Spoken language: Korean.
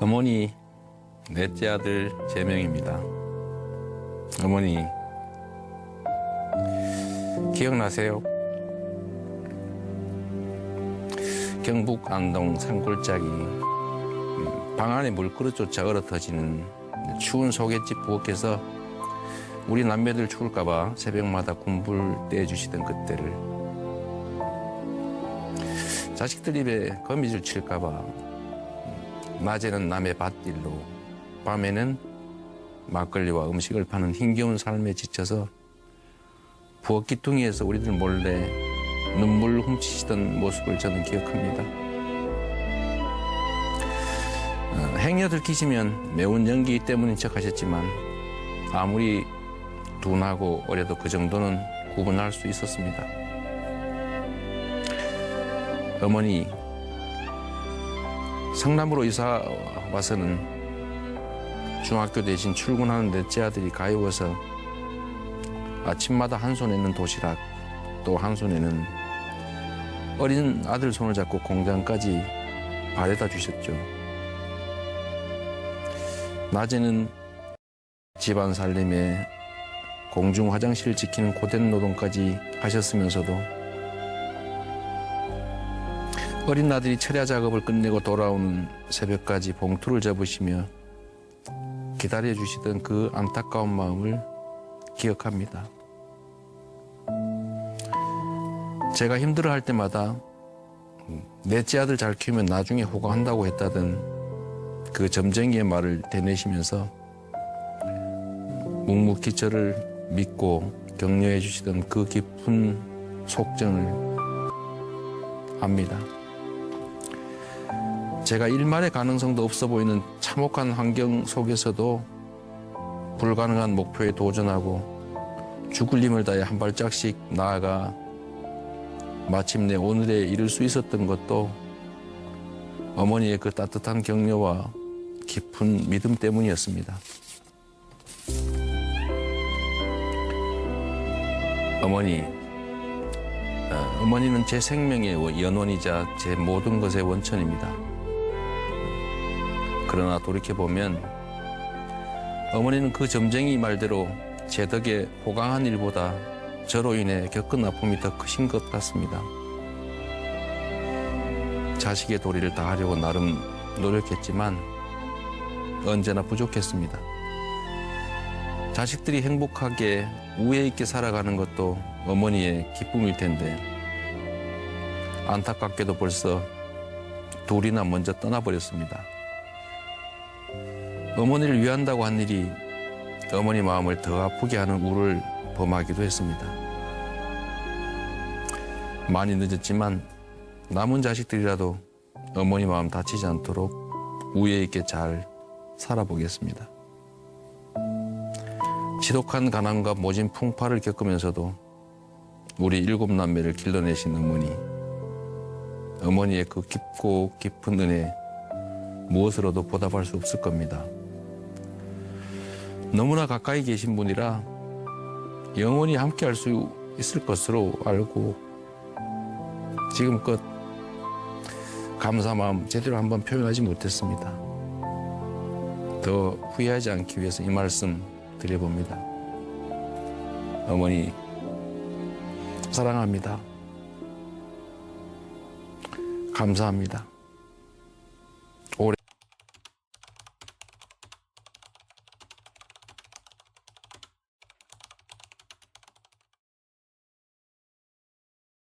어머니 넷째 아들 재명입니다. 어머니 기억나세요? 경북 안동 산골짜기 음, 방 안에 물그릇조차 얼어터지는 추운 소갯집 부엌에서 우리 남매들 추울까봐 새벽마다 군불 떼주시던 그때를 자식들 입에 거미줄 칠까봐 낮에는 남의 밭일로 밤에는 막걸리와 음식을 파는 힘겨운 삶에 지쳐서 부엌 기둥이에서 우리들 몰래 눈물 훔치시던 모습을 저는 기억합니다. 어, 행여 들키시면 매운 연기 때문인 척 하셨지만 아무리 둔하고 어려도 그 정도는 구분할 수 있었습니다. 어머니 성남으로 이사 와서는 중학교 대신 출근하는 넷째 아들이 가여워서 아침마다 한 손에는 도시락 또 한 손에는 어린 아들 손을 잡고 공장까지 바래다 주셨죠. 낮에는 집안 살림에 공중 화장실 지키는 고된 노동까지 하셨으면서도 어린 아들이 철야 작업을 끝내고 돌아오는 새벽까지 봉투를 접으시며 기다려 주시던 그 안타까운 마음을 기억합니다. 제가 힘들어 할 때마다 넷째 아들 잘 키우면 나중에 호강한다고 했다던 그 점쟁이의 말을 되뇌시면서 묵묵히 저를 믿고 격려해 주시던 그 깊은 속정을 압니다. 제가 일말의 가능성도 없어 보이는 참혹한 환경 속에서도 불가능한 목표에 도전하고 죽을 힘을 다해 한 발짝씩 나아가 마침내 오늘에 이를 수 있었던 것도 어머니의 그 따뜻한 격려와 깊은 믿음 때문이었습니다. 어머니, 어, 어머니는 제 생명의 연원이자 제 모든 것의 원천입니다. 그러나 돌이켜보면 어머니는 그 점쟁이 말대로 제 덕에 호강한 일보다 저로 인해 겪은 아픔이 더 크신 것 같습니다. 자식의 도리를 다하려고 나름 노력했지만 언제나 부족했습니다. 자식들이 행복하게 우애 있게 살아가는 것도 어머니의 기쁨일 텐데 안타깝게도 벌써 둘이나 먼저 떠나버렸습니다. 어머니를 위한다고 한 일이 어머니 마음을 더 아프게 하는 우를 범하기도 했습니다. 많이 늦었지만 남은 자식들이라도 어머니 마음 다치지 않도록 우애 있게 잘 살아보겠습니다. 지독한 가난과 모진 풍파를 겪으면서도 우리 일곱 남매를 길러내신 어머니, 어머니의 그 깊고 깊은 은혜 무엇으로도 보답할 수 없을 겁니다. 너무나 가까이 계신 분이라 영원히 함께 할 수 있을 것으로 알고 지금껏 감사 마음 제대로 한번 표현하지 못했습니다. 더 후회하지 않기 위해서 이 말씀 드려봅니다. 어머니 사랑합니다. 감사합니다.